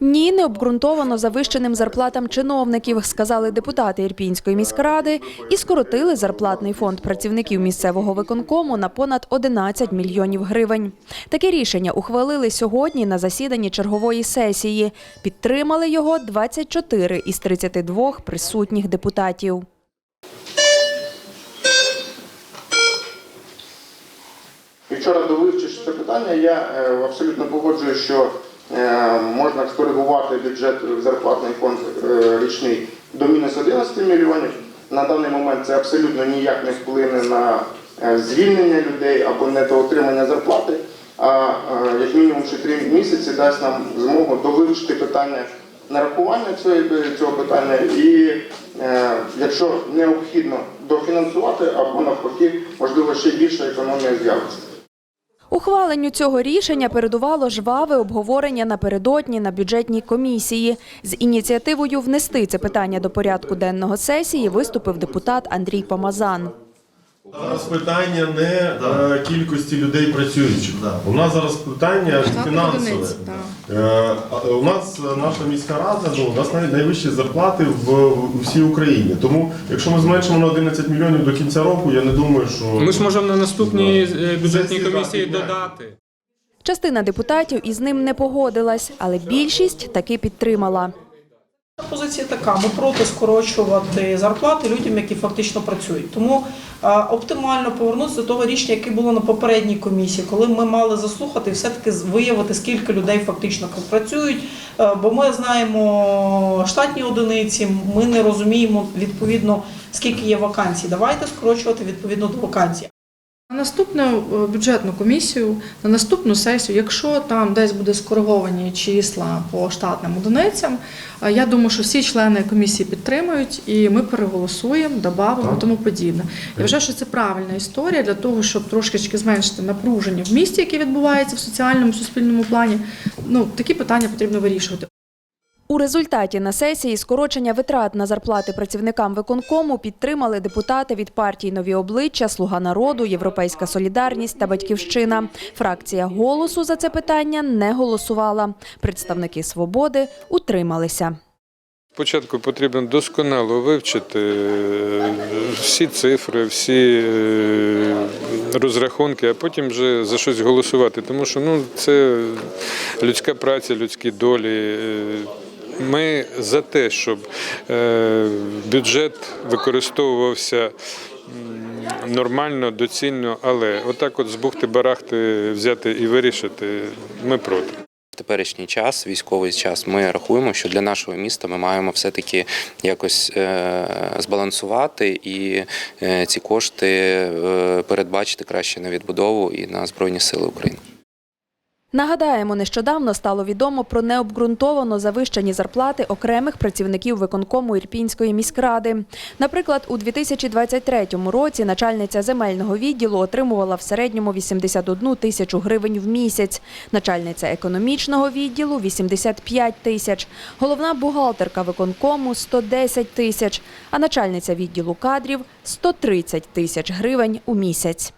Ні, не обґрунтовано завищеним зарплатам чиновників, сказали депутати Ірпінської міськради, і скоротили зарплатний фонд працівників місцевого виконкому на понад 11 мільйонів гривень. Таке рішення ухвалили сьогодні на засіданні чергової сесії. Підтримали його 24 із 32 присутніх депутатів. І вчора довивчивши це питання, я е, абсолютно погоджую, що можна скоригувати бюджет зарплатний фонд е, річний до мінус 11 мільйонів. На даний момент це абсолютно ніяк не вплине на е, звільнення людей або недоотримання зарплати. А е, як мінімум ще три місяці дасть нам змогу довивчити питання нарахування цього, питання і, е, якщо необхідно, дофінансувати або навпаки, можливо, ще більша економія з'явиться. Ухваленню цього рішення передувало жваве обговорення напередодні на бюджетній комісії. З ініціативою внести це питання до порядку денного сесії виступив депутат Андрій Помазан. Зараз питання не е, кількості людей працюючих. У нас зараз питання фінансове. одиниць, да. Е, У нас е, наша міська рада, ну, у нас навіть найвищі зарплати в, в всій Україні. Тому, якщо ми зменшимо на 11 мільйонів до кінця року, я не думаю, що Ми ж можемо на наступній е, бюджетній комісії так, так. додати. Частина депутатів із ним не погодилась, але більшість таки підтримала. Позиція така: ми проти скорочувати зарплати людям, які фактично працюють. Тому е, оптимально повернутися до того рішення, яке було на попередній комісії, коли ми мали заслухати і все-таки виявити, скільки людей фактично працюють. Е, Бо ми знаємо штатні одиниці, ми не розуміємо відповідно скільки є вакансій. Давайте скорочувати відповідно до вакансій. На наступну е, бюджетну комісію, на наступну сесію, якщо там десь буде скориговані числа по штатним одиницям, е, я думаю, що всі члени комісії підтримують і ми переголосуємо, додамо тому подібне. Я вважаю, що це правильна історія для того, щоб трошечки зменшити напруження в місті, яке відбувається в соціальному суспільному плані. Ну такі питання потрібно вирішувати. У результаті на сесії скорочення витрат на зарплати працівникам виконкому підтримали депутати від партій Нові обличчя, Слуга народу, Європейська солідарність та Батьківщина. Фракція голосу за це питання не голосувала. Представники свободи утрималися. Спочатку потрібно досконало вивчити е, всі цифри, всі е, розрахунки, а потім вже за щось голосувати. Тому що ну, це людська праця, людські долі. Ми за те, щоб е, бюджет використовувався нормально, доцільно, але отак от з бухти-барахти взяти і вирішити ми проти. В теперішній час, військовий час, ми рахуємо, що для нашого міста ми маємо все-таки якось е, збалансувати і е, ці кошти передбачити краще на відбудову і на Збройні Сили України. Нагадаємо, нещодавно стало відомо про необґрунтовано завищені зарплати окремих працівників виконкому Ірпінської міськради. Наприклад, у 2023 році начальниця земельного відділу отримувала в середньому 81 тисячу гривень в місяць, начальниця економічного відділу – 85 тисяч, головна бухгалтерка виконкому – 110 тисяч, а начальниця відділу кадрів – 130 тисяч гривень у місяць.